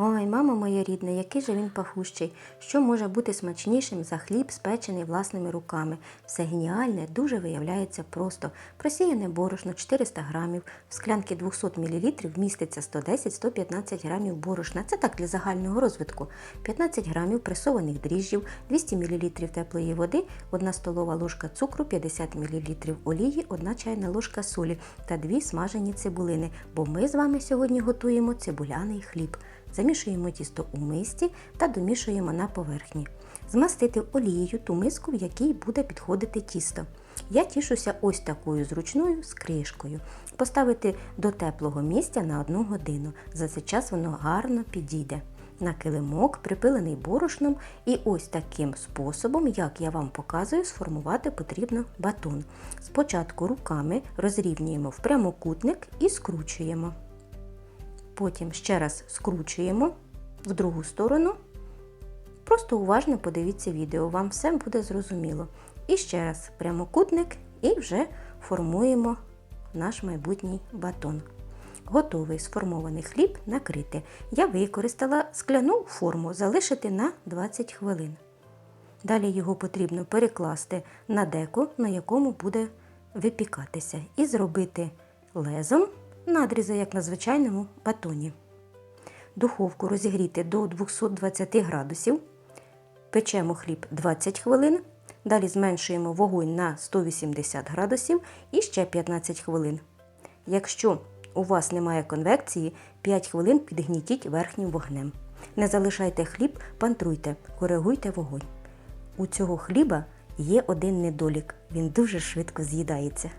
Ой, мамо моя рідна, який же він пахущий. Що може бути смачнішим за хліб, спечений власними руками? Все геніальне дуже виявляється просто. Просіяне борошно 400 грамів, в склянки 200 мл вміститься 110-115 грамів борошна. Це так для загального розвитку. 15 грамів пресованих дріжджів, 200 мл теплої води, 1 столова ложка цукру, 50 мл олії, 1 чайна ложка солі та 2 смажені цибулини. Бо ми з вами сьогодні готуємо цибуляний хліб. Замішуємо тісто у мисці та домішуємо на поверхні. Змастити олією ту миску, в якій буде підходити тісто. Я тішуся ось такою зручною скришкою. Поставити до теплого місця на одну годину. За цей час воно гарно підійде. На килимок, припилений борошном, і ось таким способом, як я вам показую, сформувати потрібно батон. Спочатку руками розрівнюємо в прямокутник і скручуємо. Потім ще раз скручуємо в другу сторону. Просто уважно подивіться відео, вам все буде зрозуміло. І ще раз прямокутник і вже формуємо наш майбутній батон. Готовий сформований хліб накрити. Я використала скляну форму залишити на 20 хвилин. Далі його потрібно перекласти на деко, на якому буде випікатися, і зробити лезом надрізи, як на звичайному батоні. Духовку розігріти до 220 градусів. Печемо хліб 20 хвилин. Далі зменшуємо вогонь на 180 градусів і ще 15 хвилин. Якщо у вас немає конвекції, 5 хвилин підгнітіть верхнім вогнем. Не залишайте хліб, пантруйте, коригуйте вогонь. У цього хліба є один недолік, він дуже швидко з'їдається.